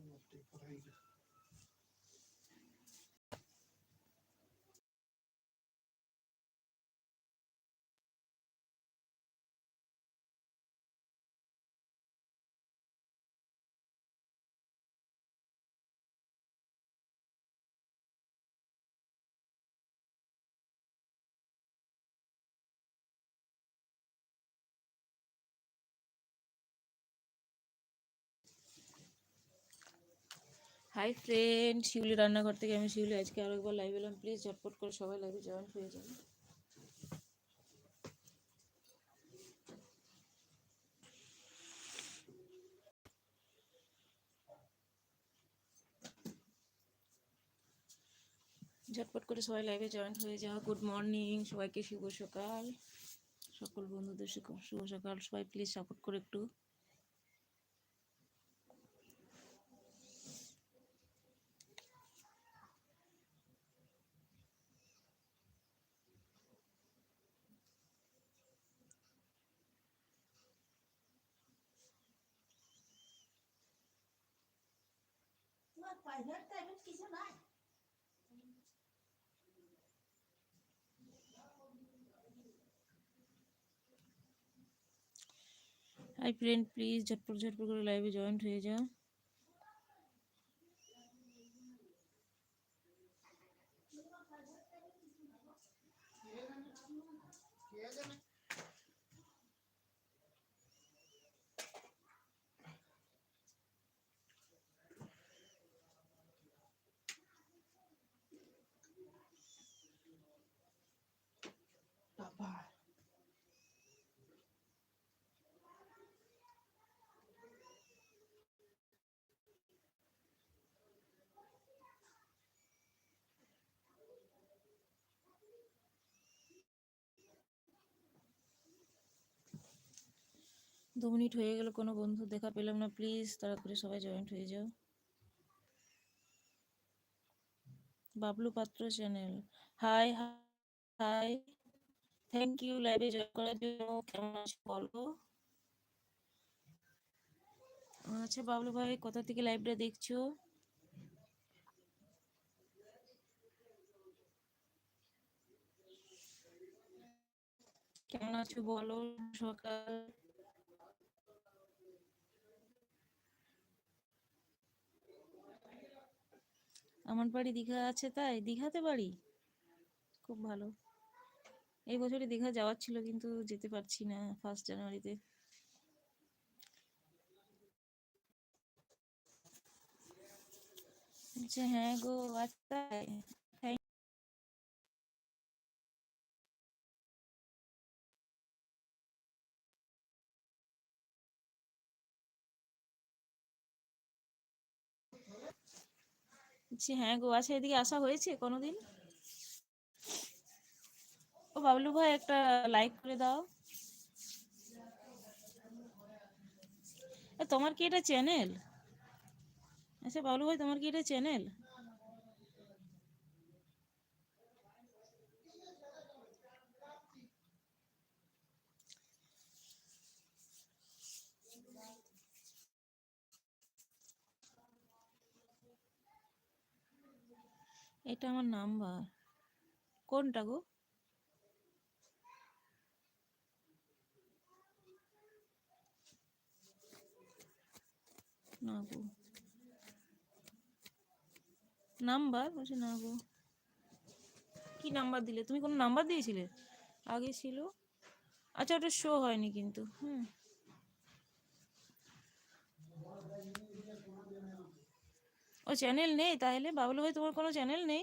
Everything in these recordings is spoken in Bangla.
vanaf dit verenigde hi friend Shiuli রান্নাঘর থেকে আমি শিউলি। আজকে আরও একবার লাইভ এলাম। প্লিজ ঝটপট করে সবাই লাইভে জয়েন হয়ে যাবে ঝটপট করে সবাই লাইভে জয়েন হয়ে যাও। গুড মর্নিং সবাইকে শুভ সকাল। সকল বন্ধুদের শুভ সকাল। সবাই প্লিজ সাপোর্ট করে একটু হাই ফ্রেন্ড প্লিজ ঝটপট ঝটপট করে লাইভে জয়েন হয়ে যাও দু মিনিট হয়ে গেল, কোনো বন্ধু দেখা পেলাম না প্লিজ তাড়াতাড়ি সবাই জয়েন্ট হয়ে যাও। Bablu Patra channel hi hi thank you লাইভে জয়েন করার জন্য কেমন আছো বলো? আচ্ছা বাবলু ভাই? কোথা থেকে লাইভটা দেখছ? কেমন আছো বলো সকাল? আমার বাড়ি দীঘা আছে তাই? দীঘাতে বাড়ি? খুব ভালো। এই বছরে দীঘা যাওয়ার ছিল কিন্তু যেতে পারছি না ফার্স্ট জানুয়ারিতে আচ্ছা হ্যাঁ গো আচ্ছা আচ্ছা হ্যাঁ গো আচ্ছা এদিকে আসা হয়েছে কোনোদিন? ও বাবলু ভাই একটা লাইক করে দাও। তোমার কি এটা চ্যানেল আচ্ছা বাবলু ভাই, তোমার কি এটা চ্যানেল এটা আমার নাম্বার। কোনটা গো? না গো। নাম্বার? বলছে না গো। কি নাম্বার দিলে? তুমি কোনো নাম্বার দিয়েছিলে? আগে ছিল? আচ্ছা ওটা শো হয়নি কিন্তু। হুম। ও চ্যানেল নেই, তাহলে বাবলু ভাই, তোমার কোনো চ্যানেল নেই?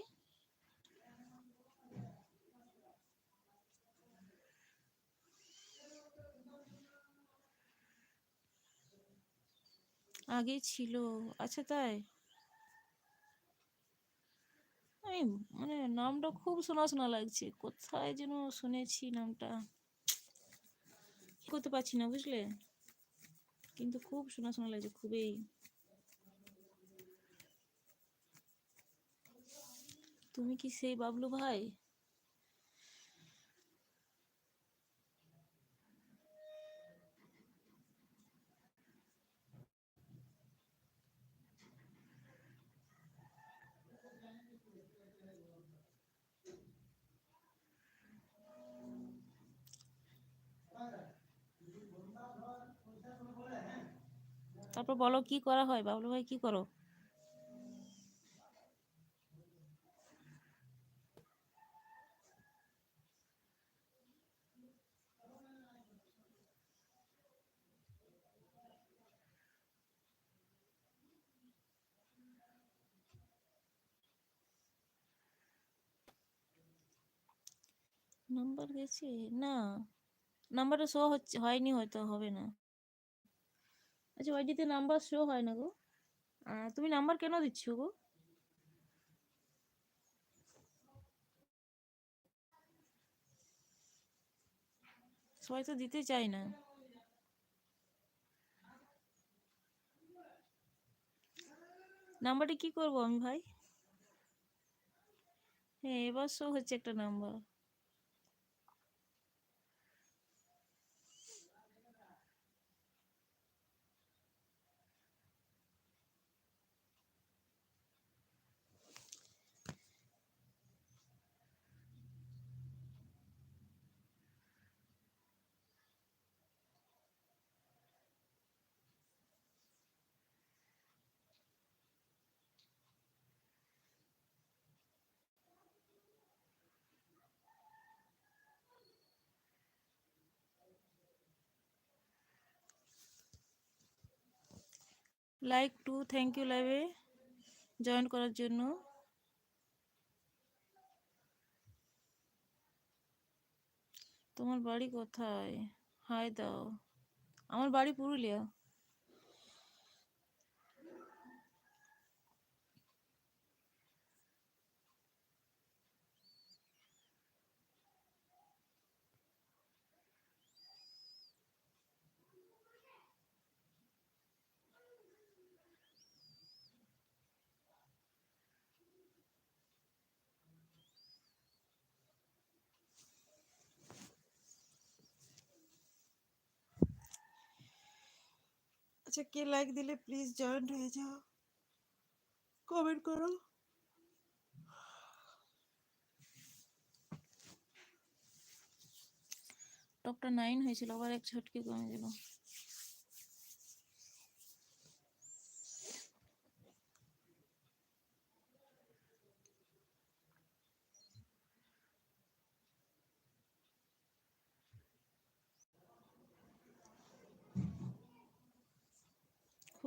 আগে ছিল আচ্ছা তাই? আমি মানে নামটা খুব শোনা শোনা লাগছে, কোথায় যেন শুনেছি নামটা? করতে পারছি না, বুঝলে? কিন্তু খুব শোনা শোনা লাগছে, খুবই। তুমি কি সেই বাবলু ভাই? তারপর বলো কি করা হয়? বাবলু ভাই কি করো? নাম্বার গেছে না। নাম্বারটা শো হচ্ছে, হয়নি হয়তো, হবে না। আচ্ছা ওইটিতে নাম্বার শো হয় না গো। তুমি নাম্বার কেন দিচ্ছ গো? সবাই তো দিতে চায় না। নাম্বারটা কি করব আমি ভাই? হ্যাঁ এবার শো হচ্ছে একটা number like two thank you লাইভে জয়েন করার জন্য। তোমার বাড়ি কোথায়? হায় দাও আমার বাড়ি পুরুলিয়া। আচ্ছা কে লাইক দিলে প্লিজ জয়েন্ট হয়ে যাও। কমেন্ট করো। টপটা নাইন হয়েছিল, আবার এক ছটকে কমে গেল।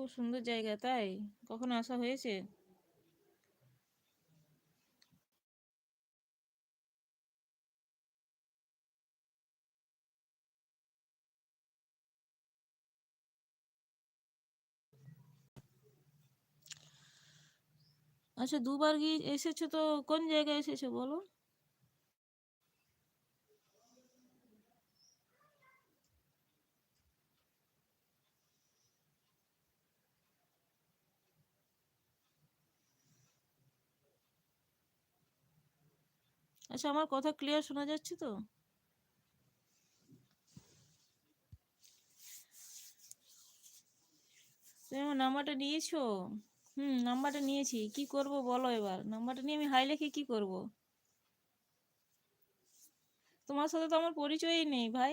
খুব সুন্দর জায়গা, তাই? কখনো আসা হয়েছে? আচ্ছা দুবার গিয়ে এসেছ তো কোন জায়গায় এসেছ বলো? আচ্ছা আমার কথা ক্লিয়ার শোনা যাচ্ছে তো? তুমি আমার নাম্বারটা নিয়েছো? হুম, নাম্বারটা নিয়েছি। কি করব বলো এবার? নাম্বারটা নিয়ে আমি হাই লিখে কি করব? তোমার সাথে তো আমার পরিচয়ই নেই ভাই।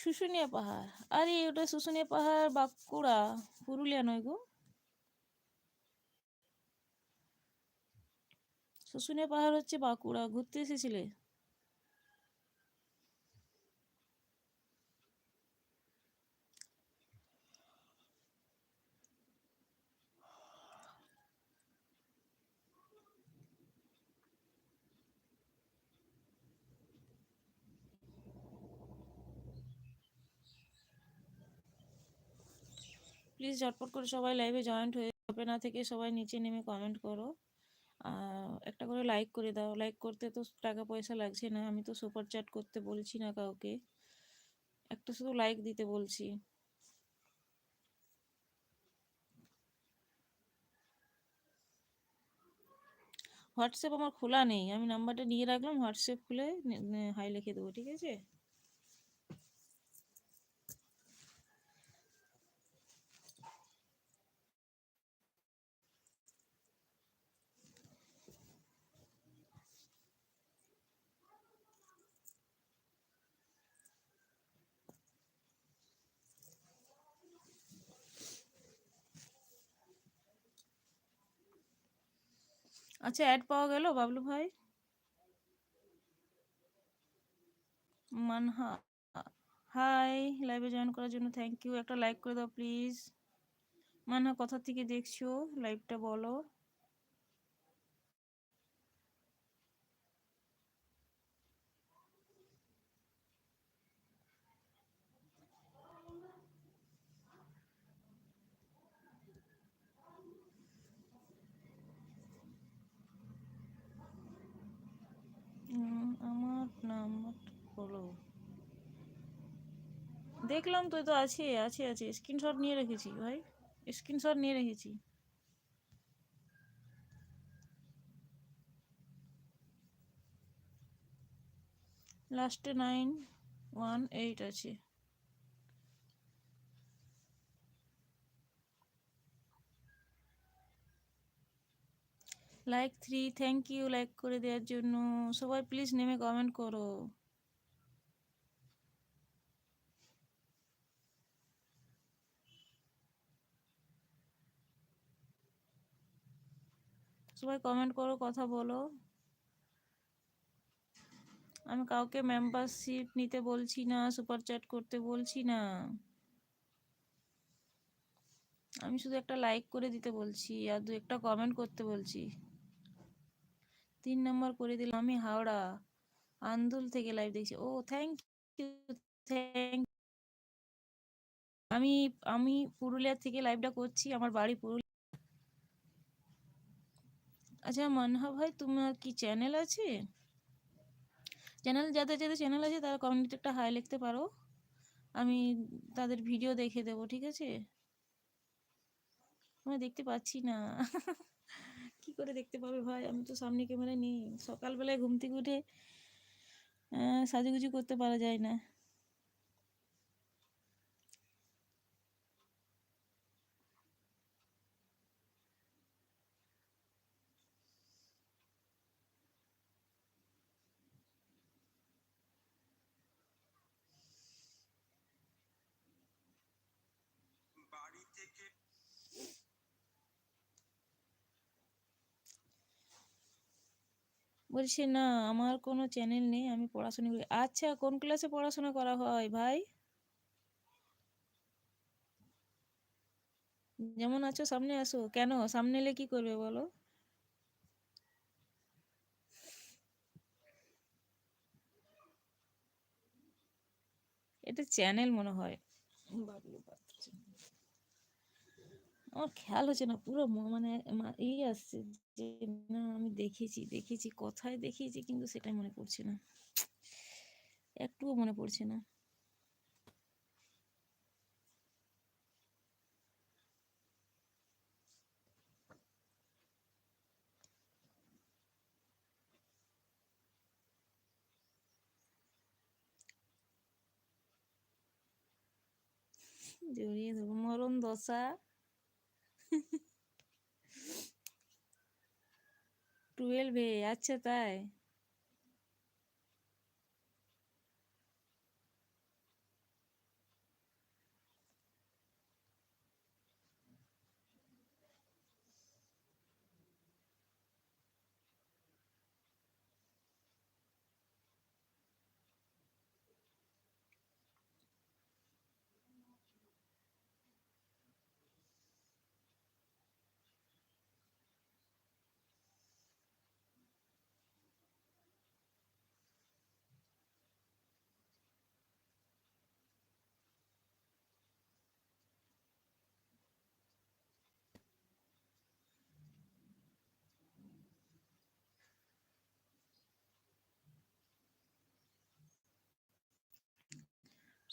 শুশুনিয়া পাহাড়। আরে, ওটা শুশুনিয়া পাহাড়, বাঁকুড়া। পুরুলিয়া নয় গো। শুশুনিয়া পাহাড় হচ্ছে বাঁকুড়া। ঘুরতে এসেছিলে? প্লিজ ঝটপট করে সবাই লাইভে জয়েন্ট হয়ে হবে না থেকে সবাই নিচে নেমে কমেন্ট করো। একটা করে লাইক করে দাও। লাইক করতে তো টাকা পয়সা লাগছে না। আমি তো সুপার চ্যাট করতে বলছি না কাউকে। একটা শুধু লাইক দিতে বলছি। হোয়াটসঅ্যাপ আমার খোলা নেই। আমি নাম্বারটা নিয়ে রাখলাম। হোয়াটসঅ্যাপ খুলে হাই লিখে দেবো, ঠিক আছে? আচ্ছা অ্যাড পাওয়া গেল? বাবলু ভাই? মানহা হাই লাইভে জয়েন করার জন্য থ্যাংক ইউ একটা লাইক করে দাও প্লিজ মানহা, কোথা থেকে দেখছ? লাইভটা বলো। আমার নাম বলো। দেখলাম তুই তো আছে আছে আছে স্ক্রিনশট নিয়ে রেখেছি ভাই। স্ক্রিনশট নিয়ে রেখেছি। লাস্টে নাইন ওয়ান এইট আছে। Like three thank you like করে দেওয়ার জন্য। সবাই প্লিজ নেমে কমেন্ট করো। সবাই কমেন্ট করো, কথা বলো। আমি কাউকে মেম্বারশিপ নিতে বলছি না সুপার চ্যাট করতে বলছি না। আমি শুধু একটা লাইক করে দিতে বলছি আর দু একটা কমেন্ট করতে বলছি। তিন নম্বর করে দিলাম, আমি হাওড়া, আন্দুল থেকে লাইভ দেখছি। ও থ্যাংক ইউ থ্যাংক আমি আমি পুরুলিয়া থেকে লাইভটা করছি, আমার বাড়ি পুরুলিয়া। আচ্ছা মানহা ভাই, তোমার কি চ্যানেল আছে? চ্যানেল যাদের যাদের চ্যানেল আছে, তারা কমিউনিটি একটা হাই লিখতে পারো। আমি তাদের ভিডিও দেখে দেবো, ঠিক আছে? আমি দেখতে পাচ্ছি না। করে দেখতে পাবে ভাই? আমি তো সামনে ক্যামেরা নেই। সকালবেলায় ঘুম থেকে উঠে সাজুগুজু করতে পারা যায় না। বলছে, না, আমার কোনো চ্যানেল নেই, আমি পড়াশোনা করি। আচ্ছা কোন ক্লাসে পড়াশোনা করা হয় ভাই? যেমন আছো, সামনে আসো। কেন? সামনে এলে কি করবে বলো? এটা চ্যানেল মনে হয়। আমার খেয়াল হচ্ছে না, পুরো মানে মা- ই আসছে। যে, না, আমি দেখেছি দেখেছি, কোথায় দেখিয়েছি কিন্তু সেটাই মনে পড়ছে না। একটুও মনে পড়ছে না। জড়িয়ে ধরবো। মরণ দশা। টুয়েলভে আচ্ছা তাই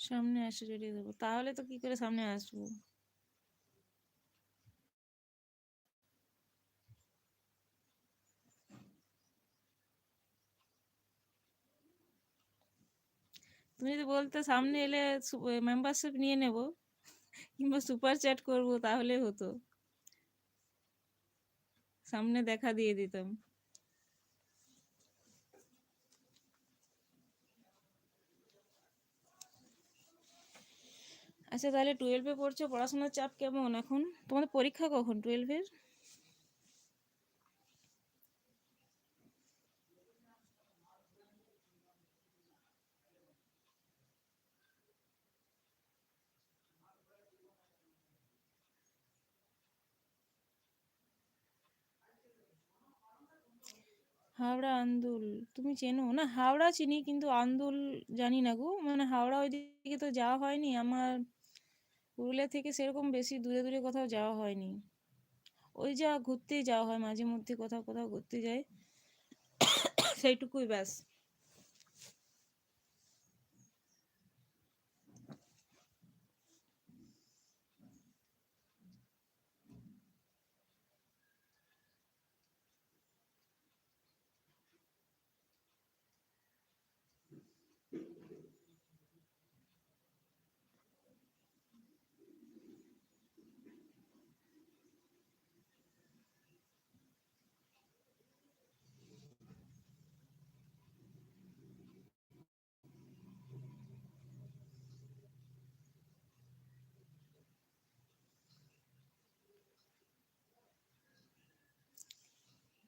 সামনে আসে জড়িয়ে দেবো তাহলে তো কি করে সামনে আসব? তুমি যদি বলতে সামনে এলে মেম্বারশিপ নিয়ে নেব, কিংবা সুপার চ্যাট করব তাহলে হতো। সামনে দেখা দিয়ে দিতাম। আচ্ছা তাহলে টুয়েলভে পড়ছো, পড়াশোনার চাপ কেমন এখন? তোমাদের পরীক্ষা কখন টুয়েলভের হাওড়া আন্দুল, তুমি চেনো? না, হাওড়া চিনি, কিন্তু আন্দুল জানি না গো। মানে হাওড়া ওইদিকে তো যাওয়া হয়নি, আমার পুরুলিয়া থেকে সেরকম বেশি দূরে দূরে কোথাও যাওয়া হয়নি। ওই যা ঘুরতেই যাওয়া হয়, মাঝে মধ্যে কোথাও কোথাও ঘুরতে যাই। সেইটুকুই ব্যাস।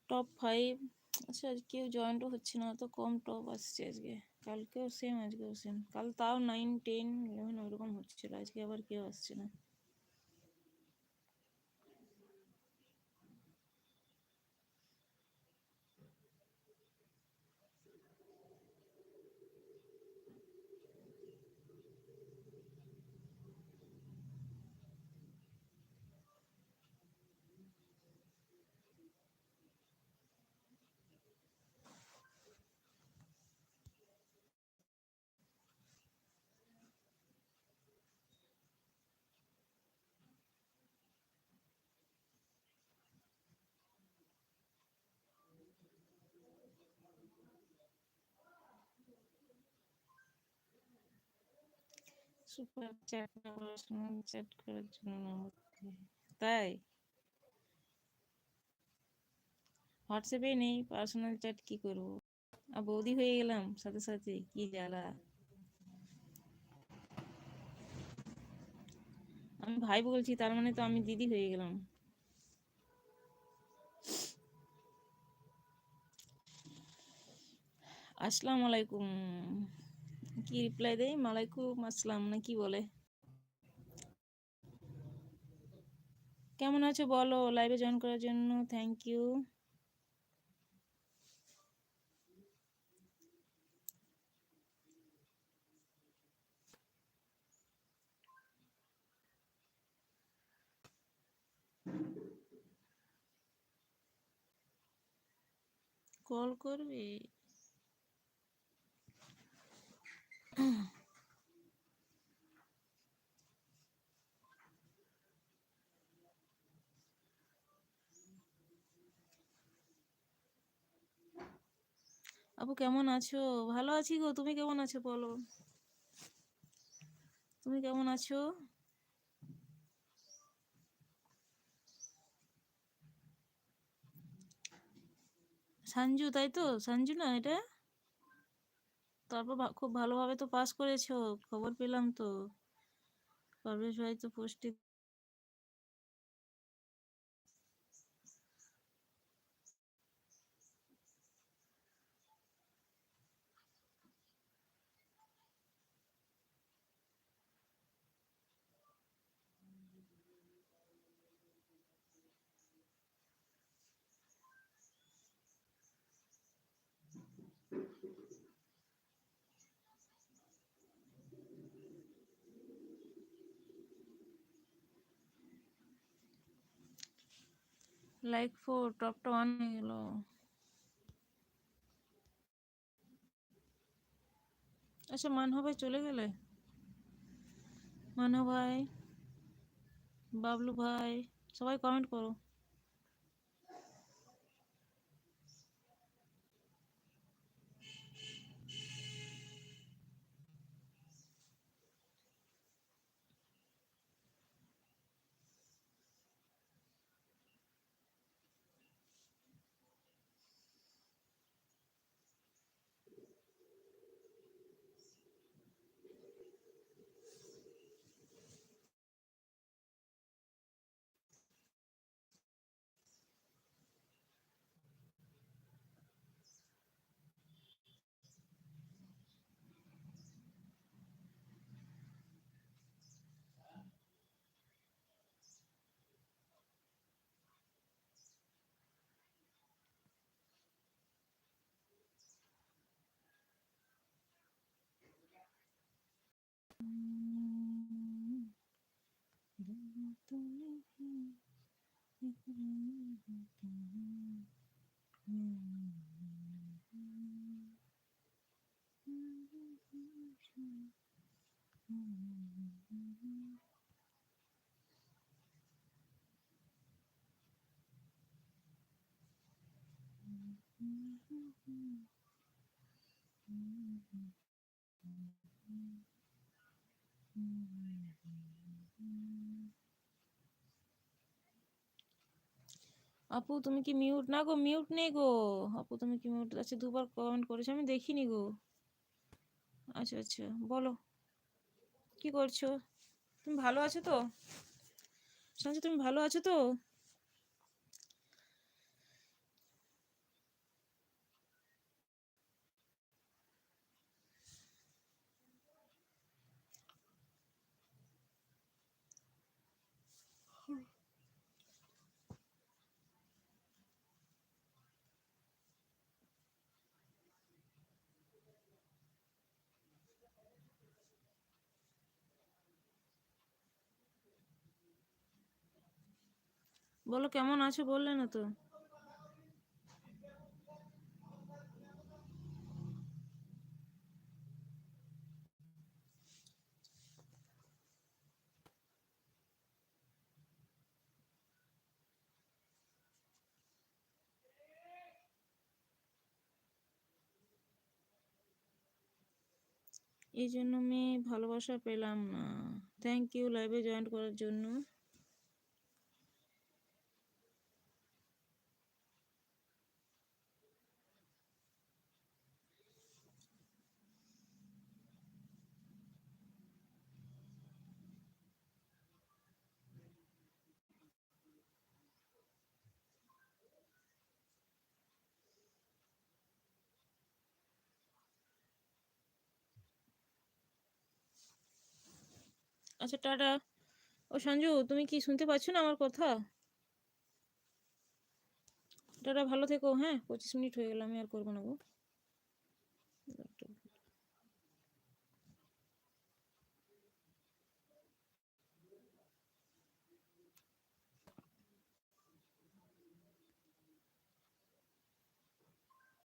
টপ ফাইভ আচ্ছা কেউ জয়েন্টও হচ্ছে না তো কম টপ আসছে আজকে। কালকেও সেম আজকেও সেম কাল তাও নাইন টেন ইলেভেন ওরকম হচ্ছিল, আজকে আবার কেউ আসছে না। সুপার চ্যাট চ্যাট করার জন্য নম্বর তাই? হোয়াটসঅ্যাপে নেই, পার্সোনাল চ্যাট কি করব? আর বৌদি হয়ে গেলাম, সাথে সাথে, কি জ্বালা? আমি ভাই বলছি, তার মানে তো আমি দিদি হয়ে গেলাম। আসসালামু আলাইকুম। কি রিপ্লাই দেয় মালাইকুম আসসালাম, না কি বলে? কেমন আছো বলো? লাইভে জয়েন করার জন্য থ্যাংক ইউ কল করবে? আপু কেমন আছো? ভালো আছি গো। তুমি কেমন আছো বলো? তুমি কেমন আছো? সঞ্জু, তাই তো? সঞ্জু না এটা? তারপর খুব ভালোভাবে তো পাস করেছ খবর পেলাম তো। পারভেজ ভাই তো পোস্টে লাইক ফোর টপটা ওয়ান হয়ে গেল আচ্ছা মানহ ভাই চলে গেলে? মানহ ভাই বাবলু ভাই সবাই কমেন্ট করো। Mm-hmm. আপু তুমি কি মিউট না গো মিউট নেই গো। আপু তুমি কি মিউট আচ্ছা দুবার কমেন্ট করেছ, আমি দেখিনি গো। আচ্ছা আচ্ছা বলো। কি করছ? তুমি ভালো আছো তো? সঞ্জয় তুমি ভালো আছো তো? বলো কেমন আছো বললে না তো। এই জন্য আমি ভালোবাসা পেলাম না। থ্যাংক ইউ লাইভে জয়েন করার জন্য। আচ্ছা টাটা। ও সঞ্জু, তুমি কি শুনতে পাচ্ছ না আমার কথা? টাটা, ভালো থেকো হ্যাঁ? পঁচিশ মিনিট হয়ে গেল, আমি আর করব না গো।